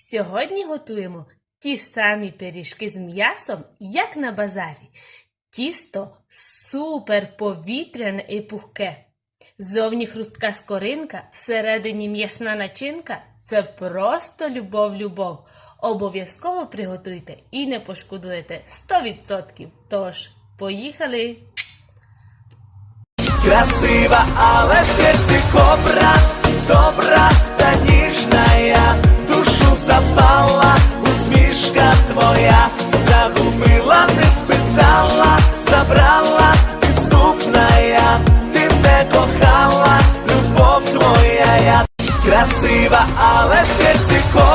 Сьогодні готуємо ті самі пиріжки з м'ясом, як на базарі. Тісто супер повітряне і пухке. Зовні хрустка скоринка, всередині м'ясна начинка це просто любов-любов. Обов'язково приготуйте і не пошкодуєте 100%. Тож, поїхали! Красива, але в кохала, любов твоя, я красива, але в серці кохала.